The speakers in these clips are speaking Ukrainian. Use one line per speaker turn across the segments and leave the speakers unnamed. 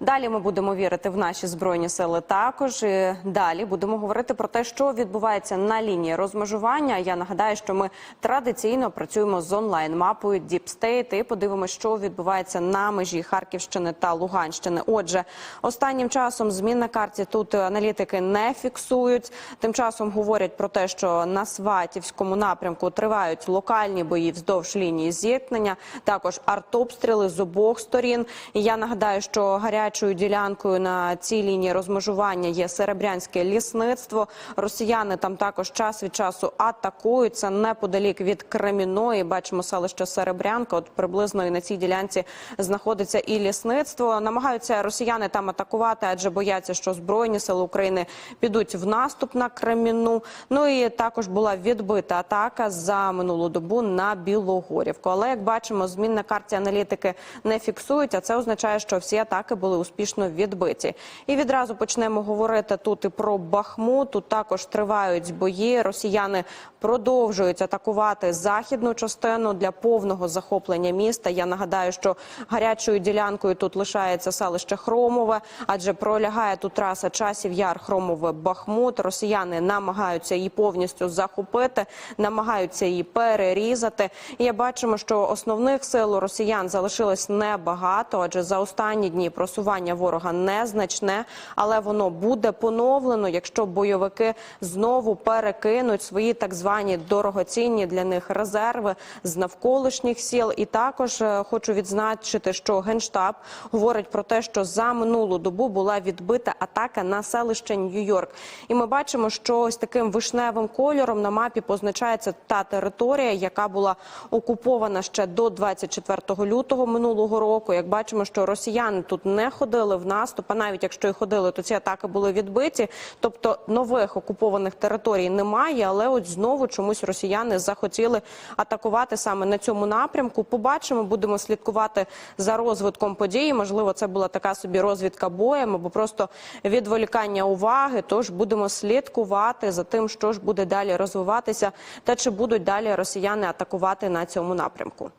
Далі ми будемо вірити в наші збройні сили. Також І далі будемо говорити про те, що відбувається на лінії розмежування. Я нагадаю, що ми традиційно працюємо з онлайн мапою Deep State і подивимося, що відбувається на межі Харківщини та Луганщини. Отже, останнім часом змін на карті тут аналітики не фіксують. Тим часом говорять про те, що на Сватівському напрямку тривають локальні бої вздовж лінії зіткнення. Також артобстріли з обох сторін. І я нагадаю, що гарячою ділянкою на цій лінії розмежування є серебрянське лісництво. Росіяни там також час від часу атакуються неподалік від Креміної. Бачимо селище Серебрянка. От приблизно і на цій ділянці знаходиться і лісництво. Намагаються росіяни там атакувати, адже бояться, що збройні сили України підуть в наступ на Креміну. Ну і також була відбита атака за минулу добу на Білогорівку. Але як бачимо, змін на карті аналітики не фіксують. А це означає, що всі атаки були успішно відбиті. І відразу почнемо говорити тут і про Бахмут. Тут також тривають бої. Росіяни продовжують атакувати західну частину для повного захоплення міста. Я нагадаю, що гарячою ділянкою тут лишається селище Хромове, адже пролягає тут траса часів яр Хромове Бахмут. Росіяни намагаються її повністю захопити, намагаються її перерізати. І я бачимо, що основних сил у росіян залишилось небагато, адже за останні дні просування ворога незначне, але воно буде поновлено, якщо бойовики знову перекинуть свої так звані дорогоцінні для них резерви з навколишніх сіл. І також е, хочу відзначити, що генштаб говорить про те, що за минулу добу була відбита атака на селище Нью-Йорк. І ми бачимо, що ось таким вишневим кольором на мапі позначається та територія, яка була окупована ще до 24 лютого минулого року. Як бачимо, що росіяни тут не ходили в наступ, а навіть якщо і ходили, то ці атаки були відбиті. Тобто нових окупованих територій немає, але от знову чомусь росіяни захотіли атакувати саме на цьому напрямку. Побачимо, будемо слідкувати за розвитком подій. Можливо, це була така собі розвідка боєм або просто відволікання уваги. Тож будемо слідкувати за тим, що ж буде далі розвиватися, та чи будуть далі росіяни атакувати на цьому напрямку.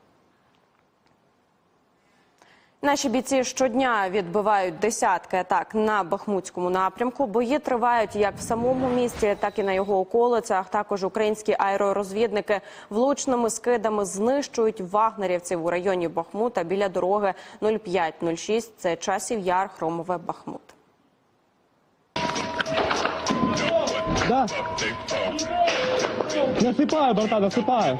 Наші бійці щодня відбивають десятки атак на Бахмутському напрямку. Бої тривають як в самому місті, так і на його околицях. Також українські аеророзвідники влучними скидами знищують вагнерівців у районі Бахмута біля дороги 0506. Це часів яр Хромове Бахмут.
Да. Насыпаю, братан, насыпаю.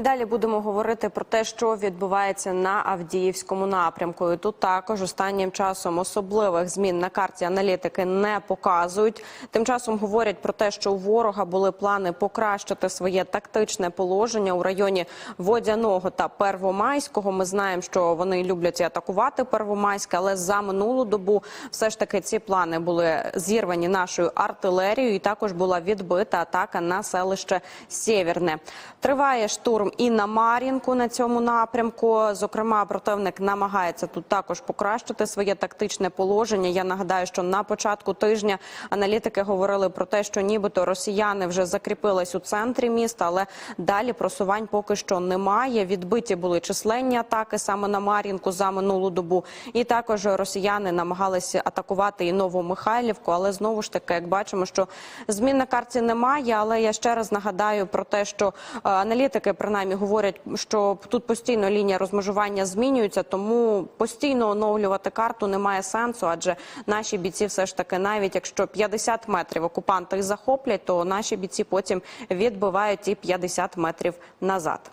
І далі будемо говорити про те, що відбувається на Авдіївському напрямку. І тут також останнім часом особливих змін на карті аналітики не показують. Тим часом говорять про те, що у ворога були плани покращити своє тактичне положення у районі Водяного та Первомайського. Ми знаємо, що вони люблять атакувати Первомайське, але за минулу добу все ж таки ці плани були зірвані нашою артилерією. І також була відбита атака на селище Сєвєрне. Триває штурм і на Мар'їнку на цьому напрямку. Зокрема, противник намагається тут також покращити своє тактичне положення. Я нагадаю, що на початку тижня аналітики говорили про те, що нібито росіяни вже закріпились у центрі міста, але далі просувань поки що немає. Відбиті були численні атаки саме на Мар'їнку за минулу добу. І також росіяни намагалися атакувати і Новомихайлівку, але знову ж таки, як бачимо, що змін на карті немає. Але я ще раз нагадаю про те, що е, аналітики принаймні принаймні говорять, що тут постійно лінія розмежування змінюється, тому постійно оновлювати карту немає сенсу, адже наші бійці все ж таки, навіть якщо 50 метрів окупанти захоплять, то наші бійці потім відбивають ті 50 метрів назад.